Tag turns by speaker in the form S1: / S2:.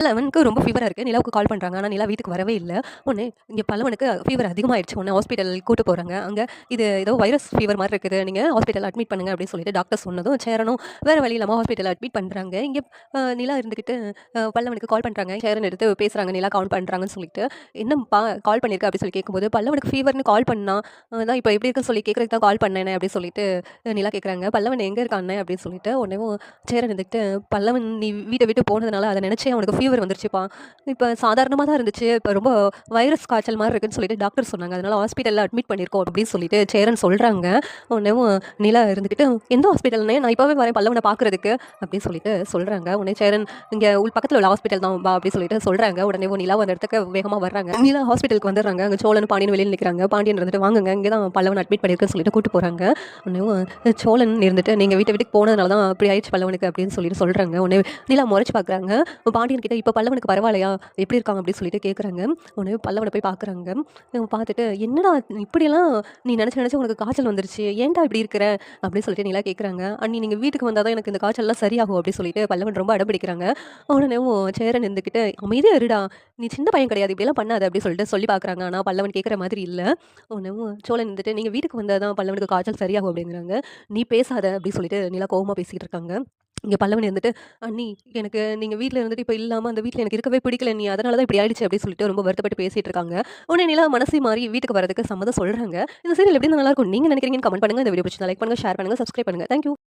S1: பல்லவனுக்கு ரொம்ப ஃபீவராக இருக்குது நிலாவுக்கு கால் பண்ணுறாங்க ஆனால் நிலா வீட்டுக்கு வரவே இல்லை உடனே இங்கே பல்லவனுக்கு ஃபீவர் அதிகமாகிடுச்சு ஒன்று ஹாஸ்பிட்டல் கூட்டு போகிறாங்க அங்கே இது ஏதோ வைரஸ் ஃபீவர் மாதிரி இருக்குது. நீங்கள் ஹாஸ்பிட்டல் அட்மிட் பண்ணுங்க அப்படின்னு சொல்லிட்டு டாக்டர் சொன்னதும் சேரனும் வேறு வழி இல்லாமல் ஹாஸ்பிட்டல் அட்மிட் பண்ணுறாங்க இங்கே நிலா இருந்துக்கிட்டு பல்லவனுக்கு கால் பண்ணுறாங்க சேரன் எடுத்து பேசுகிறாங்க நிலா கால் பண்ணுறாங்கன்னு சொல்லிட்டு. பா கால் பண்ணியிருக்க அப்படின்னு சொல்லி கேட்கும்போது, பல்லவனுக்கு ஃபீவர்னு கால் பண்ணா. அதான் இப்போ எப்படி இருக்குன்னு சொல்லி கேட்குறதுக்கு தான் கால் பண்ணேனே அப்படின்னு சொல்லிட்டு நிலா கேட்குறாங்க. பல்லவன் எங்கே இருக்கானே அப்படின்னு சொல்லிட்டு உடனே சேரன் இருந்துக்கிட்டு பல்லவன் நீ வீட்டை விட்டு போனதுனால அதை நினைச்சே அவனுக்கு ஃபீவர் வந்துருச்சுப்பா. இப்போ சாதாரணமாக தான் இருந்துச்சு. இப்போ ரொம்ப வைரஸ் காய்ச்சல் மாதிரி இருக்குன்னு சொல்லிட்டு டாக்டர் சொன்னாங்க. அதனால் ஹாஸ்பிட்டலில் அட்மிட் பண்ணியிருக்கோம் அப்படின்னு சொல்லிட்டு சேரன் சொல்கிறாங்க உடனேவும் நிலா இருந்துகிட்டு எந்த ஹாஸ்பிட்டல்னே நான் இப்போவே வரேன் பல்லவனை பார்க்கறதுக்கு அப்படின்னு சொல்லிட்டு சொல்கிறாங்க உடனே சேரன் இங்கே உள் பக்கத்தில் உள்ள ஹாஸ்பிட்டல் தான் வா அப்படின்னு சொல்லிட்டு சொல்கிறாங்க உடனே நிலா அந்த இடத்துக்கு வேகமாக வர்றாங்க. நிலா ஹாஸ்பிட்டலுக்கு வந்துடுறாங்க. அங்கே சோழன், பாண்டியன் வெளியில் நிற்கிறாங்க பாண்டியன் இருந்துட்டு வாங்குங்க இங்கே தான் பல்லவன் அட்மிட் பண்ணியிருக்குன்னு சொல்லிட்டு கூட்டு போகிறாங்க உடனே சோழன் இருந்துட்டு நீங்கள் வீட்டை வீட்டுக்கு போனதுனால தான் அப்படி ஆயிடுச்சு பல்லவனுக்கு அப்படின்னு சொல்லிட்டு சொல்கிறாங்க உடனே நிலா முறைச்சு பார்க்குறாங்க. பாண்டியன் கிட்ட இப்போ பல்லவனுக்கு பரவாயில்லையா? எப்படி இருக்காங்க அப்படின்னு சொல்லிட்டு கேட்குறாங்க. உடனே பல்லவனை போய் பார்க்குறாங்க. பார்த்துட்டு என்னடா இப்படியெல்லாம் நீ நினச்சி நினச்சி உனக்கு காய்ச்சல் வந்துருச்சு. ஏன்டா இப்படி இருக்கிற? அப்படின்னு சொல்லிட்டு நீலாம் கேட்குறாங்க. அண்ணி நீங்கள் வீட்டுக்கு வந்தால் தான் எனக்கு இந்த காய்ச்சல்லாம் சரியாகும் அப்படின்னு சொல்லிட்டு பல்லவன் ரொம்ப அடம்பிடிக்கிறாங்க உடனே சேரன் இருந்துக்கிட்டு அமைதியாக இருடா. நீ சின்ன பையன் கிடையாது. இப்படியெல்லாம் பண்ணாத அப்படின்னு சொல்லிட்டு சொல்லி பார்க்குறாங்க. ஆனால் பல்லவன் கேட்குற மாதிரி இல்லை உடனே சோழன் இருந்துட்டு நீங்கள் வீட்டுக்கு வந்தால் தான் பல்லவனுக்கு காய்ச்சல் சரியாகும் அப்படிங்கிறாங்க. நீ பேசாத அப்படின்னு சொல்லிட்டு நிலா கோபமாக பேசிக்கிட்டு இருக்காங்க. இங்கே பல்லவன் இருந்துட்டு அண்ணி எனக்கு நீங்கள் வீட்டில் இருந்துட்டு இப்போ இல்லாமல் அந்த வீட்டில் எனக்கு இருக்கவே பிடிக்கல நீ அதனால தான் இப்படி ஆயிடுச்சு அப்படின்னு சொல்லிட்டு ரொம்ப வருத்தப்பட்டு பேசிட்டு இருக்காங்க. உடனே நிலா மனசு மாறி வீட்டுக்கு வரதுக்கு சம்மதம் சொல்கிறாங்க இந்த சீரியல் எப்படி நல்லா இருக்கும் நீங்க நினைக்கிறீங்கன்னு கமெண்ட் பண்ணுங்க. இந்த வீடியோ பிடிச்சிருந்தா லைக் பண்ணுங்கள் ஷேர் பண்ணுங்க, சப்ஸ்கிரைப் பண்ணுங்க. Thank you.